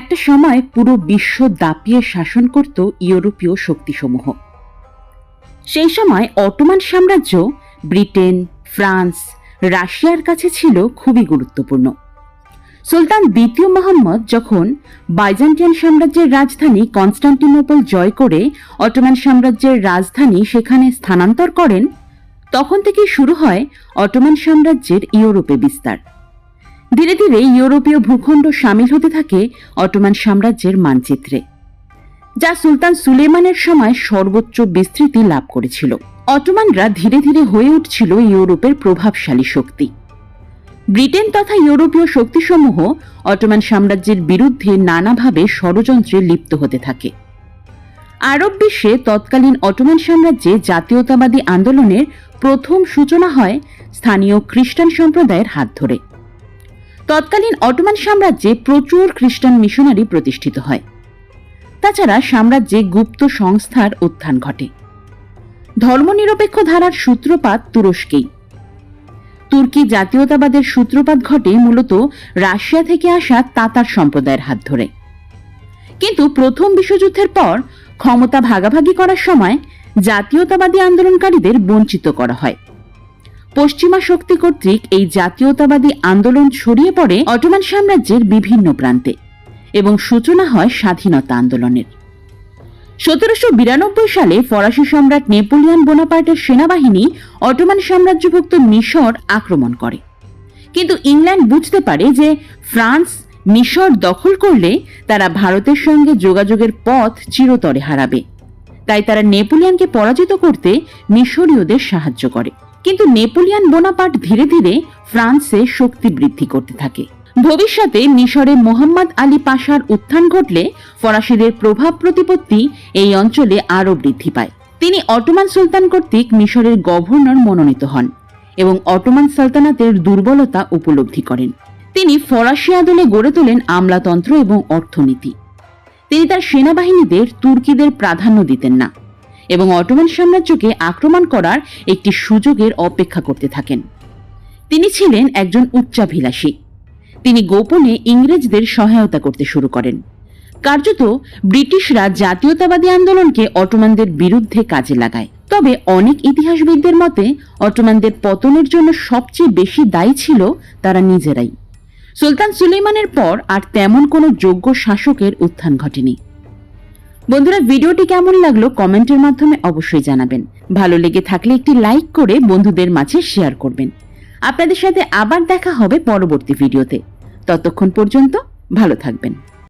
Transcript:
একটা সময় পুরো বিশ্ব দাপিয়ে শাসন করত ইউরোপীয় শক্তিসমূহ। সেই সময় অটোমান সাম্রাজ্য ব্রিটেন, ফ্রান্স, রাশিয়ার কাছে ছিল খুবই গুরুত্বপূর্ণ। সুলতান দ্বিতীয় মোহাম্মদ যখন বাইজান্টিয়ান সাম্রাজ্যের রাজধানী কনস্টান্টিনোপল জয় করে অটোমান সাম্রাজ্যের রাজধানী সেখানে স্থানান্তর করেন, তখন থেকেই শুরু হয় অটোমান সাম্রাজ্যের ইউরোপে বিস্তার। ধীরে ধীরে ইউরোপীয় ভূখণ্ড সামিল হতে থাকে অটোমান সাম্রাজ্যের মানচিত্রে, যা সুলতান সুলেমানের সময় সর্বোচ্চ বিস্তৃতি লাভ করেছিল। অটোমানরা ধীরে ধীরে হয়ে উঠছিল ইউরোপের প্রভাবশালী শক্তি। ব্রিটেন তথা ইউরোপীয় শক্তিসমূহ অটোমান সাম্রাজ্যের বিরুদ্ধে নানাভাবে ষড়যন্ত্রে লিপ্ত হতে থাকে। আরব বিশ্বে তৎকালীন অটোমান সাম্রাজ্যে জাতীয়তাবাদী আন্দোলনের প্রথম সূচনা হয় স্থানীয় খ্রিস্টান সম্প্রদায়ের হাত ধরে। তৎকালীন অটোমান সাম্রাজ্যে প্রচুর খ্রিস্টান মিশনারি প্রতিষ্ঠিত হয়। তাছাড়া সাম্রাজ্যে গুপ্ত সংস্থার উত্থান ঘটে। ধর্মনিরপেক্ষ ধারার সূত্রপাত তুরস্কেই। তুর্কি জাতীয়তাবাদের সূত্রপাত ঘটে মূলত রাশিয়া থেকে আসা তাতার সম্প্রদায়ের হাত ধরে। কিন্তু প্রথম বিশ্বযুদ্ধের পর ক্ষমতা ভাগাভাগি করার সময় জাতীয়তাবাদী আন্দোলনকারীদের বঞ্চিত করা হয়। পশ্চিমা শক্তি কর্তৃক এই জাতীয়তাবাদী আন্দোলন ছড়িয়ে পড়ে অটোমান সাম্রাজ্যের বিভিন্ন প্রান্তে এবং সূচনা হয় স্বাধীনতা আন্দোলনের। সতেরোশো বিরানব্বই সালে ফরাসি সম্রাট নেপোলিয়ন বোনাপার্টের সেনাবাহিনী অটোমান সাম্রাজ্যভুক্ত মিশর আক্রমণ করে। কিন্তু ইংল্যান্ড বুঝতে পারে যে ফ্রান্স মিশর দখল করলে তারা ভারতের সঙ্গে যোগাযোগের পথ চিরতরে হারাবে। তাই তারা নেপোলিয়ানকে পরাজিত করতে মিশরীয়দের সাহায্য করে। কিন্তু নেপোলিয়ন বোনাপাট ধীরে ধীরে ফ্রান্সে শক্তি বৃদ্ধি করতে থাকে। ভবিষ্যতে মিশরে মোহাম্মদ আলী পাশার উত্থান ঘটলে ফরাসিদের প্রভাব প্রতিপত্তি এই অঞ্চলে আরও বৃদ্ধি পায়। তিনি অটোমান সুলতান কর্তৃক মিশরের গভর্নর মনোনীত হন এবং অটোমান সালতানাতের দুর্বলতা উপলব্ধি করেন। তিনি ফরাসি আদলে গড়ে তোলেন আমলাতন্ত্র এবং অর্থনীতি। তিনি তার সেনাবাহিনীদের তুর্কিদের প্রাধান্য দিতেন না এবং অটোমান সাম্রাজ্যকে আক্রমণ করার একটি সুযোগের অপেক্ষা করতে থাকেন। তিনি ছিলেন একজন উচ্চাভিলাষী। তিনি গোপনে ইংরেজদের সহায়তা করতে শুরু করেন। কার্যত ব্রিটিশরা জাতীয়তাবাদী আন্দোলনকে অটোমানদের বিরুদ্ধে কাজে লাগায়। তবে অনেক ইতিহাসবিদদের মতে অটোমানদের পতনের জন্য সবচেয়ে বেশি দায়ী ছিল তারা নিজেরাই। সুলতান সুলেমানের পর আর তেমন কোনো যোগ্য শাসকের উত্থান ঘটেনি। বন্ধুরা, ভিডিওটি কেমন লাগল কমেন্টের মাধ্যমে অবশ্যই জানাবেন। ভালো লেগে থাকলে একটি লাইক করে বন্ধুদের মাঝে শেয়ার করবেন। আপনাদের সাথে আবার দেখা হবে পরবর্তী ভিডিওতে। ততক্ষণ পর্যন্ত ভালো থাকবেন।